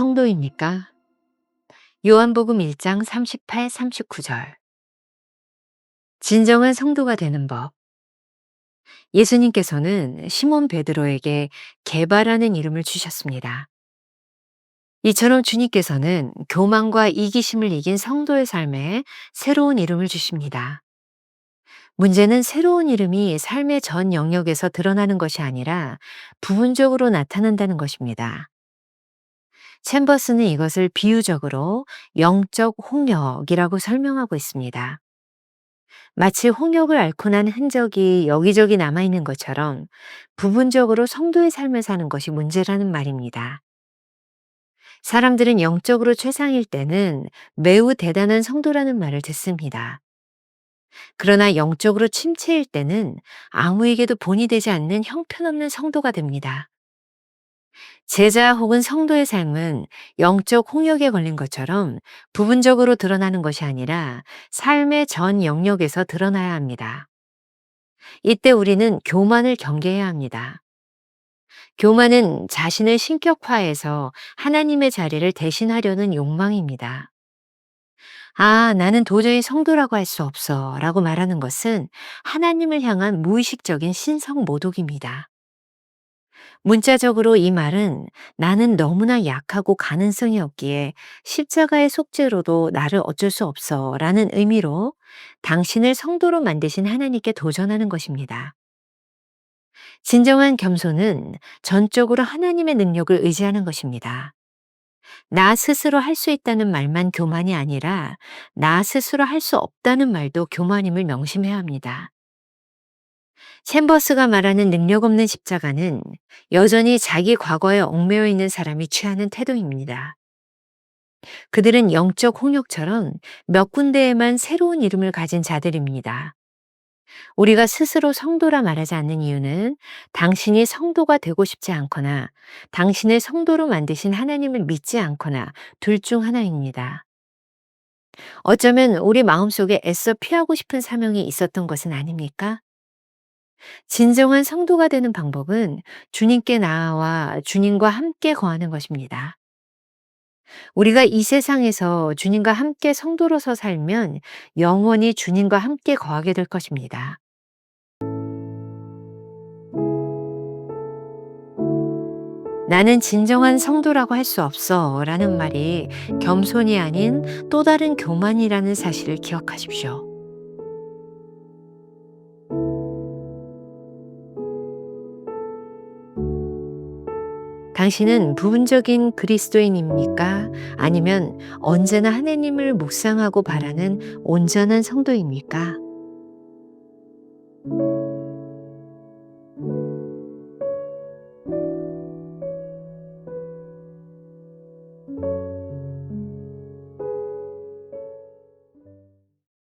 성도입니까? 요한복음 1장 38, 39절. 진정한 성도가 되는 법. 예수님께서는 시몬 베드로에게 개바라는 이름을 주셨습니다. 이처럼 주님께서는 교만과 이기심을 이긴 성도의 삶에 새로운 이름을 주십니다. 문제는 새로운 이름이 삶의 전 영역에서 드러나는 것이 아니라 부분적으로 나타난다는 것입니다. 챔버스는 이것을 비유적으로 영적 홍역이라고 설명하고 있습니다. 마치 홍역을 앓고 난 흔적이 여기저기 남아있는 것처럼 부분적으로 성도의 삶을 사는 것이 문제라는 말입니다. 사람들은 영적으로 최상일 때는 매우 대단한 성도라는 말을 듣습니다. 그러나 영적으로 침체일 때는 아무에게도 본이 되지 않는 형편없는 성도가 됩니다. 제자 혹은 성도의 삶은 영적 홍역에 걸린 것처럼 부분적으로 드러나는 것이 아니라 삶의 전 영역에서 드러나야 합니다. 이때 우리는 교만을 경계해야 합니다. 교만은 자신을 신격화해서 하나님의 자리를 대신하려는 욕망입니다. 아, 나는 도저히 성도라고 할 수 없어 라고 말하는 것은 하나님을 향한 무의식적인 신성 모독입니다. 문자적으로 이 말은 나는 너무나 약하고 가능성이 없기에 십자가의 속죄로도 나를 어쩔 수 없어 라는 의미로 당신을 성도로 만드신 하나님께 도전하는 것입니다. 진정한 겸손은 전적으로 하나님의 능력을 의지하는 것입니다. 나 스스로 할 수 있다는 말만 교만이 아니라 나 스스로 할 수 없다는 말도 교만임을 명심해야 합니다. 챔버스가 말하는 능력 없는 십자가는 여전히 자기 과거에 얽매여 있는 사람이 취하는 태도입니다. 그들은 영적 홍역처럼 몇 군데에만 새로운 이름을 가진 자들입니다. 우리가 스스로 성도라 말하지 않는 이유는 당신이 성도가 되고 싶지 않거나 당신을 성도로 만드신 하나님을 믿지 않거나 둘 중 하나입니다. 어쩌면 우리 마음속에 애써 피하고 싶은 사명이 있었던 것은 아닙니까? 진정한 성도가 되는 방법은 주님께 나아와 주님과 함께 거하는 것입니다. 우리가 이 세상에서 주님과 함께 성도로서 살면 영원히 주님과 함께 거하게 될 것입니다. 나는 진정한 성도라고 할 수 없어 라는 말이 겸손이 아닌 또 다른 교만이라는 사실을 기억하십시오. 당신은 부분적인 그리스도인입니까? 아니면 언제나 하나님을 묵상하고 바라는 온전한 성도입니까?